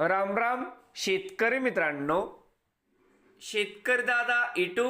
राम राम शेतकरी मित्रांनो. शेतकरी दादा इटू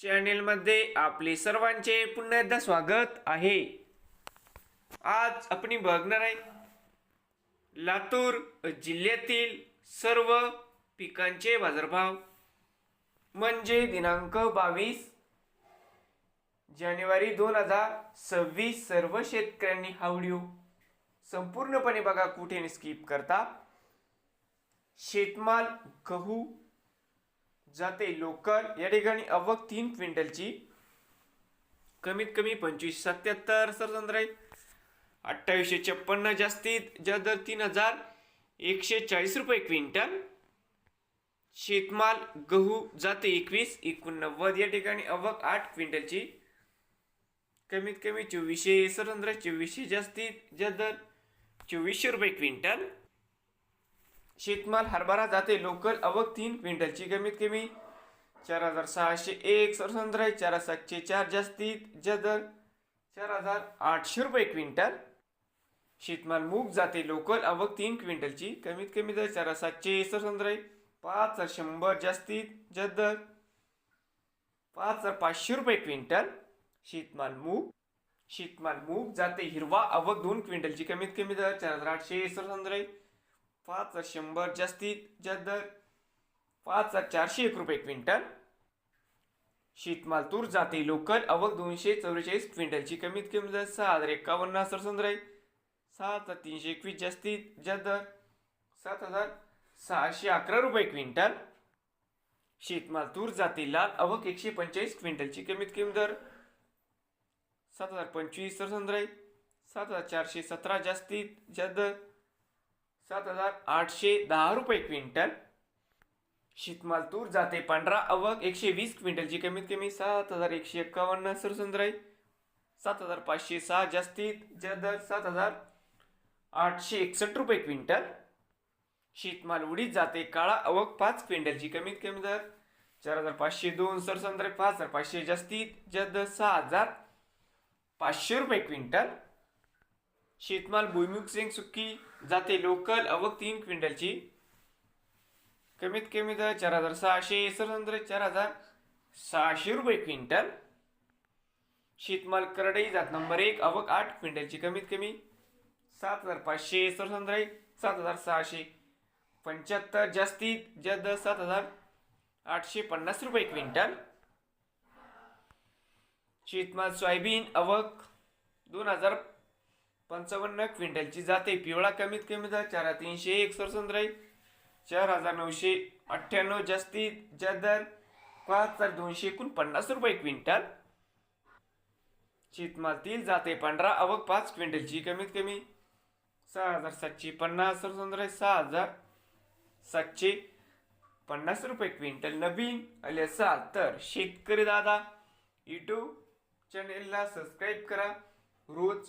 चॅनेलमध्ये आपले सर्वांचे पुन्हा एकदा स्वागत आहे. आज आपण बघणार आहे लातूर जिल्ह्यातील सर्व पिकांचे बाजारभाव. म्हणजे दिनांक बावीस जानेवारी दोन हजार सव्वीस सर्व शेतकऱ्यांनी हा व्हिडिओ संपूर्णपणे बघा कुठे स्किप करता. शेतमाल गहू जाते लोकर. या ठिकाणी अवक तीन क्विंटलची. कमीत कमी पंचवीस सत्याहत्तर सरसंद्र आहे अठ्ठावीसशे छप्पन्न जास्तीत ज्या दर तीन हजार एकशे चाळीस रुपये क्विंटल. शेतमाल गहू जाते एकवीस एकोणनव्वद. या ठिकाणी अवक आठ क्विंटलची. कमीत कमी चोवीसशे सरंद्र चोवीसशे जास्तीत ज्या दर चोवीसशे रुपये क्विंटल. शेतमाल हरभरा जाते लोकल अवक तीन क्विंटलची कमीत कमी चार हजार सहाशे एक सरसंद्र चार सातशे चार जास्तीत जदर चार हजार आठशे रुपये क्विंटल. शेतमाल मूग जाते लोकल अवक तीन क्विंटलची कमीत कमी दर चार सातशे सरसंद्र पाच हजार शंभर जास्तीत जदर पाच हजार पाचशे रुपये क्विंटल. शेतमाल मूग शेतमाल मूग जाते हिरवा अवक दोन क्विंटलची कमीत कमी दर चार हजार आठशे सरसंद्र पाच हजार शंभर जास्तीत जास्त दर पाच हजार चारशे एक रुपये क्विंटल. शीतमाल तूर जाते लोकल अवक दोनशे चौवेचाळीस क्विंटलची कमीत कमी दर सहा हजार एकावन्न सरसंद्र आहे सात हजार तीनशे एकवीस जास्तीत जास्त दर सात हजार सहाशे अकरा रुपये क्विंटल. शेतमाल तूर जाते लाल अवक एकशे पंचेचाळीस क्विंटलची कमीत कमी दर सात हजार पंचवीस सरसंद्र आहे सात हजार चारशे सतरा जास्तीत जास्त दर सात हजार आठशे दहा रुपये क्विंटल. शीतमाल तूर जाते पांढरा अवक एकशे वीस क्विंटलची कमीत कमी सात हजार एकशे एक्कावन्न सरसुंदराई. सात हजार पाचशे सहा जास्तीत ज्या दर सात हजार आठशे एकसष्ट रुपये क्विंटल. शीतमाल उडीत जाते काळा अवक पाच क्विंटलची कमीत कमी दर चार हजार पाचशे दोन सरसंद्र पाच हजार पाचशे जास्तीत जास्त. दर सहा हजार पाचशे रुपये क्विंटल. शेतमाल भुईमुग सेंग सुक्की जाते लोकल अवक तीन क्विंटलची. कमीत कमी दर चार हजार सहाशे सरसंद्र चार हजार सहाशे रुपये क्विंटल. शेतमाल करडई जात नंबर एक अवक आठ क्विंटलची कमीत कमी सात हजार पाचशे सरसंद्र सात हजार सहाशे. पंच्याहत्तर जास्तीत जास्त दर सात हजार आठशे पन्नास रुपये क्विंटल. शेतमाल सोयाबीन अवक दोन हजार पंचावन्न क्विंटलची जाते. पिवळा कमीत कमी दर चार तीनशे एक राहील चार हजार नऊशे अठ्ठ्याण्णव जास्तीत जास्त दर पाच हजार दोनशे एकोणपन्नास रुपये क्विंटल. शेतमालतील जाते. पांढरा अवक पाच क्विंटलची कमीत कमी सहा हजार सातशे पन्नास सरसंद्र सहा हजार सातशे पन्नास रुपये क्विंटल. नवीन आले असाल तर शेतकरी दादा यूट्यूब चॅनेलला सबस्क्राईब करा. रोज